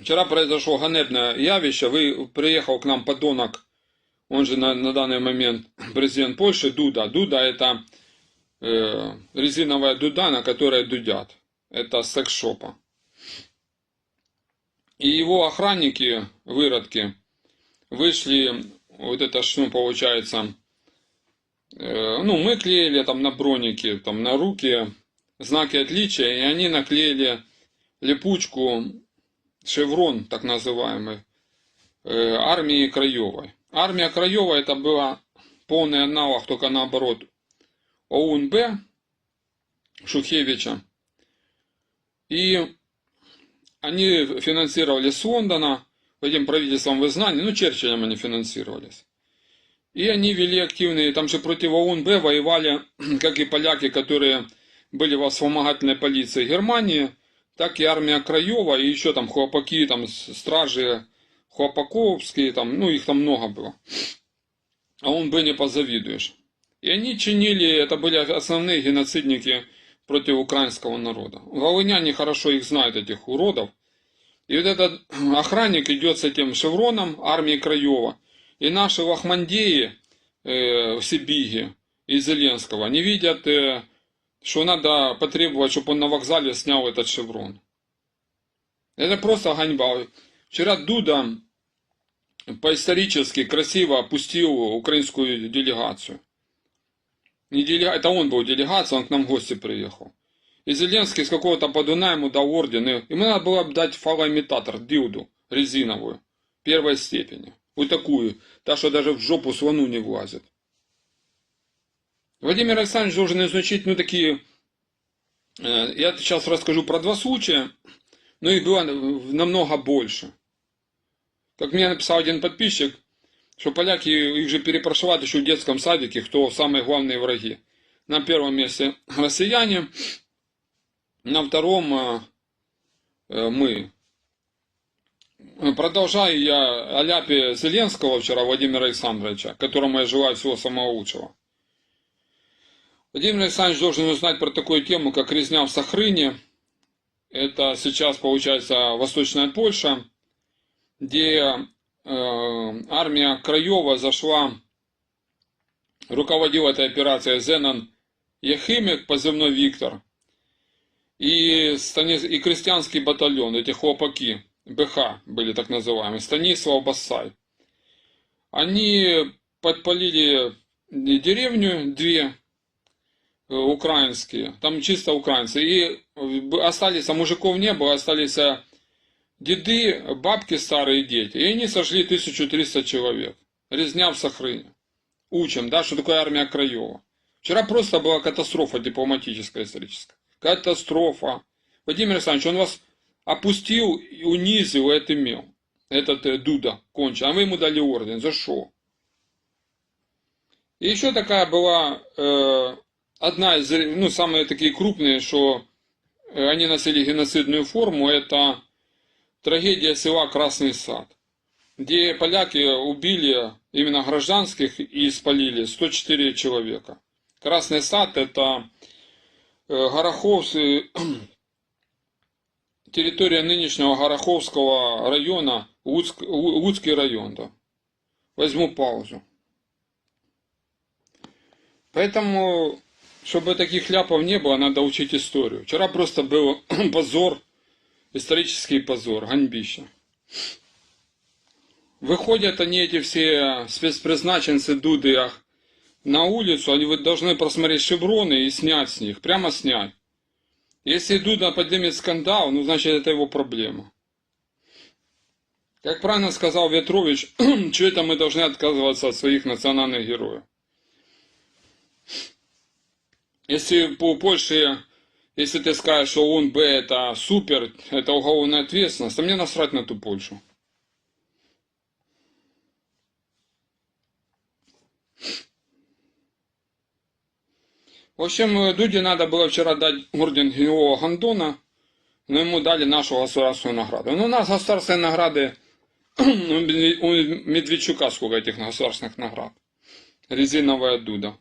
Вчера произошло ганебное явище. Вы приехал к нам подонок, он же на, на данный момент президент Польши, Дуда. Дуда это э, резиновая дуда, на которой дудят. Это секс-шопа. И его охранники, выродки, вышли, вот это ну, получается, э, ну, мы клеили там на броники, там на руки знаки отличия, и они наклеили липучку шеврон, так называемый, э, армии Краевой. Армия Краевой это была полный аналог, только наоборот, ОУНБ Шухевича. И они финансировались с Лондона, этим правительством вы знаете, ну Черчиллем они финансировались. И они вели активные, там же против ОУНБ воевали, как и поляки, которые были во вспомогательной полиции Германии, так и армия Краева, и еще там хлопаки, там стражи Хлопаковские, там, ну их там много было. А он бы не позавидуешь. И они чинили, это были основные геноцидники против украинского народа. Волыняне хорошо их знают, этих уродов. И вот этот охранник идет с этим шевроном армии Краева. И наши лохмандеи э, в Сибиге и Зеленского, они видят, э, что надо потребовать, чтобы он на вокзале снял этот шеврон. Это просто ганьба. Вчера Дуда по-исторически красиво опустил украинскую делегацию. Не делега... Это он был делегацией, он к нам в гости приехал. И Зеленский с какого-то подуна ему дал орден. И ему надо было дать фалоимитатор, дилду резиновую, первой степени. Вот такую, та, что даже в жопу слону не влазит. Владимир Александрович должен изучить, ну, такие... э, Я сейчас расскажу про два случая, но их было намного больше. Как мне написал один подписчик, что поляки их же перепрошивают еще в детском садике, кто самые главные враги. На первом месте россияне, на втором э, э, мы. Продолжаю я о ляпе Зеленского вчера, Владимира Александровича, которому я желаю всего самого лучшего. Владимир Александрович должен узнать про такую тему, как резня в Сахрыне. Это сейчас, получается, Восточная Польша где э, армия Краева зашла, руководил этой операцией Зенон Ехимик, позывной Виктор, и, Станис... и крестьянский батальон, эти хлопаки, БХ были так называемые, Станислав Бассай. Они подпалили деревню, две, украинские, там чисто украинцы, и остались, а мужиков не было, остались а деды, бабки старые дети. И они сожгли 1300 человек. Резня в Сахрыне. Учим, да, что такое армия Краева. Вчера просто была катастрофа дипломатическая, историческая. Катастрофа. Владимир Александрович, он вас опустил, и унизил и отымел. Этот э, Дуда кончил. А вы ему дали орден. За что? И еще такая была э, одна из, ну, самые такие крупные, что э, они носили геноцидную форму, это трагедия села Красный Сад, где поляки убили именно гражданских и спалили 104 человека. Красный Сад это э, Гороховский, территория нынешнего Гороховского района, Луцк, Луцкий район. Да. Возьму паузу. Поэтому, чтобы таких ляпов не было, надо учить историю. Вчера просто был позор исторический позор, ганьбище. Выходят они, эти все спецпризначенцы Дуды, на улицу, они должны просмотреть шевроны и снять с них, прямо снять. Если Дуда поднимет скандал, ну значит это его проблема. Как правильно сказал Ветрович, что это мы должны отказываться от своих национальных героев. Если по Польше если ты скажешь, что он Б это супер, это уголовная ответственность, то мне насрать на ту Польшу. В общем, Дуде надо было вчера дать орден героя Гандона, но ему дали нашу государственную награду. Ну, у нас государственные награды, у Медведчука сколько этих государственных наград. Резиновая Дуда.